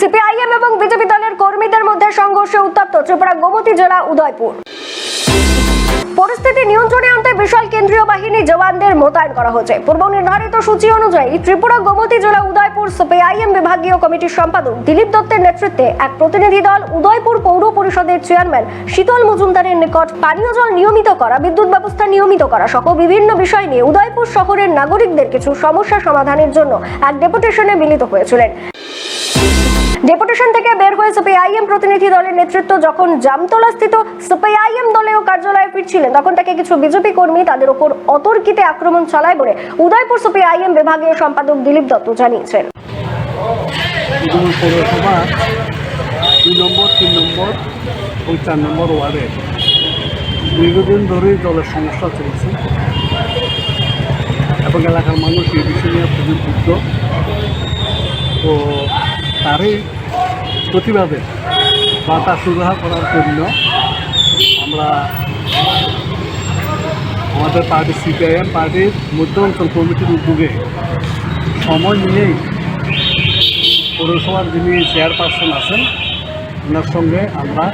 CPIM এবং BJP দলের কর্মীদের মধ্যে সংঘর্ষে উত্তপ্ত ত্রিপুরা গোমতী জেলা উদয়পুর। পরিস্থিতি নিয়ন্ত্রণে আনতে বিশাল কেন্দ্রীয় বাহিনী জওয়ানদের মোতায়েন করা হয়েছে। পূর্ব নির্ধারিত সূচি অনুযায়ী ত্রিপুরা গোমতী জেলা উদয়পুর সিপিআইএম বিভাগীয় কমিটির সম্পাদক দিলীপ দত্তের নেতৃত্বে এক প্রতিনিধি দল উদয়পুর পৌর পরিষদের চেয়ারম্যান শীতল মজুমদারের নিকট পানীয় জল নিয়মিত করা, বিদ্যুৎ ব্যবস্থা নিয়মিত করা সহ বিভিন্ন বিষয় নিয়ে উদয়পুর শহরের নাগরিকদের কিছু সমস্যা সমাধানের জন্য এক ডেপুটেশনে মিলিত হয়েছিলেন। ডেপুটেশন থেকে বের হয়ে সিপিআইএম প্রতিনিধি দলের নেতৃত্ব যখন জামতলা স্থিত সিপিআইএম দলীয় কার্যালয়ে ফিরছিলেন, তখন থেকে কিছু বিজেপি কর্মী তাদের উপর অতর্কিতে আক্রমণ চালায় বলে উদয়পুর সিপিআইএম বিভাগীয় সম্পাদক দিলীপ দত্ত জানিয়েছেন। দুই নম্বর, তিন নম্বর ও চার নম্বর ওয়ার্ডে দীর্ঘদিন জলের সমস্যা চলছে এবং এলাকার মানুষ এই বিষয় নিয়ে খুবই তারই প্রতিবাদে বা তার সুরাহা করার জন্য আমরা আমাদের পার্টি সিপিআইএম পার্টির মধ্য অঞ্চল কমিটির উদ্যোগে সময় নিয়েই পৌরসভার যিনি চেয়ারপারসন আছেন, ওনার সঙ্গে আমরা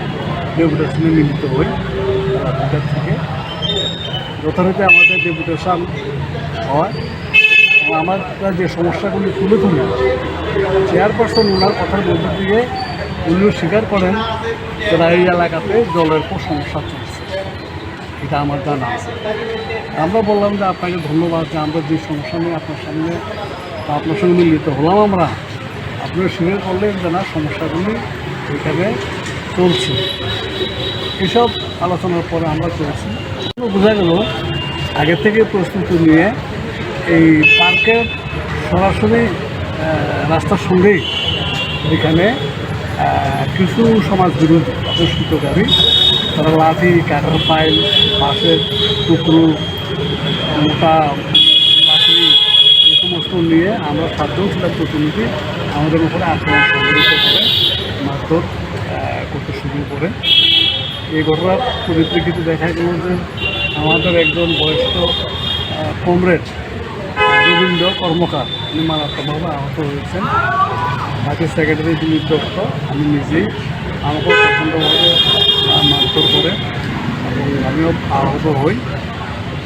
ডেপুটেশনে মিলিত হই। দুটার থেকে। যথারীতি আমাদের ডেপুটেশন হয়। আমার যে সমস্যাগুলি তুলে ধরি, চেয়ারপারসন ওনার কথার মধ্যে দিয়ে উনিও স্বীকার করেন, তারা এই এলাকাতে জলের খুব সমস্যা চলছে এটা আমার জানা আছে। আমরা বললাম যে আপনাকে ধন্যবাদ যে আমরা যে সমস্যা নিয়ে আপনার সামনে আপনার সঙ্গে মিলিত হলাম আমরা। আপনারা স্বীকার করলেন যে না, সমস্যাগুলি এখানে চলছে। এসব আলোচনার পরে আমরা চলছি। বোঝা গেল, আগে থেকে প্রস্তুতি নিয়ে এই পার্কের সরাসরি রাস্তার সঙ্গেই এখানে কিছু সমাজ বিরোধী দুষ্কৃতকারী তারা লাঠি, কাঠের পাইল, বাঁশের টুকরো, মোটা লাঠি, এই সমস্ত নিয়ে আমরা সাতজন ছিলাম প্রতিনিধি আমাদের উপরে আক্রমণ সংঘটিত করে, মারধর করতে শুরু করে। এই ঘটনার পরিপ্রেক্ষিতে দেখা গেল যে আমাদের একজন বয়স্ক কমরেড রবীন্দ্র কর্মকার। উনি মারাত্মকভাবে আহত হয়েছেন। বাকি সেক্রেটারি দিলীপ দত্ত আমি নিজেই। আমাকে প্রচণ্ডভাবে মারধর করে। এবং আমিও আহত হই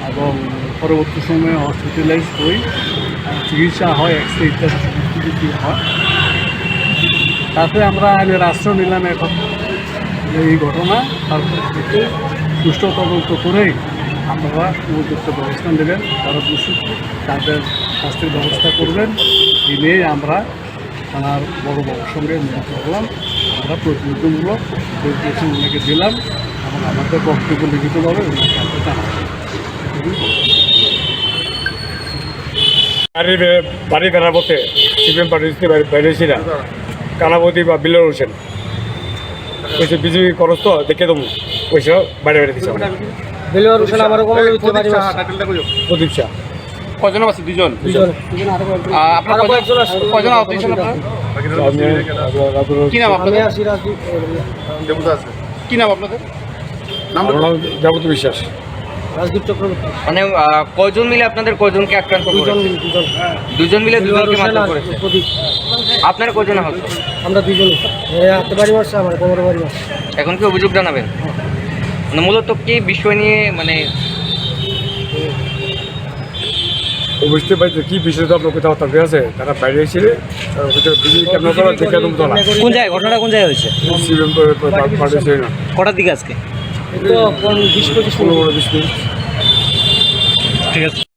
এবং পরবর্তী সময়ে হসপিটালাইজ হই। চিকিৎসা হয় এক্সরে ইত্যাদি হয়। তাতে আমরা আইনের আশ্রয় নিলাম এখন। এই ঘটনা তারপর সুষ্ঠু তদন্ত করেই আপনারা উপযুক্ত ব্যবস্থা নেবেন যারা দোষী তাদের শাস্তির ব্যবস্থা করবেন। এই নিয়েই আমরা থানার বড় বাবুর সঙ্গে মিলিত হলাম। আমরা প্রতিনিধিমূলক ডেপুটেশন ওনাকে দিলাম এবং আমাদের বক্তব্য লিখিতভাবে ওনাকে আমরা জানাব বাড়ির বাড়ি সিপিএম পার্টি বেরিয়েছিল কানাবতী বা বিল্লর হোসেন। ওইসে বিজেপি খরচ তো দেখে দেবো। ওইসব বাইরে বেড়ে দিচ্ছে বেলোয়ার হোসেন আমার পারি না প্রদীপ শাহ কজন আছে? দুজন দুজন আপনার কজন। কজন আহত আপনার? কি নাম আমি আপনাদের কি নাম আপনাদের? যাবতীয় বিশ্বাস। রাজদীপ চক্রবর্তী। মানে কয়জন মিলে আপনাদের কয়জনকে আক্রান্ত দুজন মিলে দুজনকে মারধর করেছে? প্রদীপ। আপনার কয়জন আহত? আমরা দুজন হাতে বাড়ি মারছে আমার কোমরে বাড়ি মারছে। এখন কি অভিযোগ জানাবেন? মানে মূলত কি বিষয় নিয়ে মানে ও বুঝতে পারছি কি বিষয় তো আপনার কোথাও তাদের আছে। তারা বাইরে তোলা কোন জায়গায়? ঘটনাটা কোন জায়গায় হয়েছে? ছিল কটার দিকে আজকে? ঠিক আছে।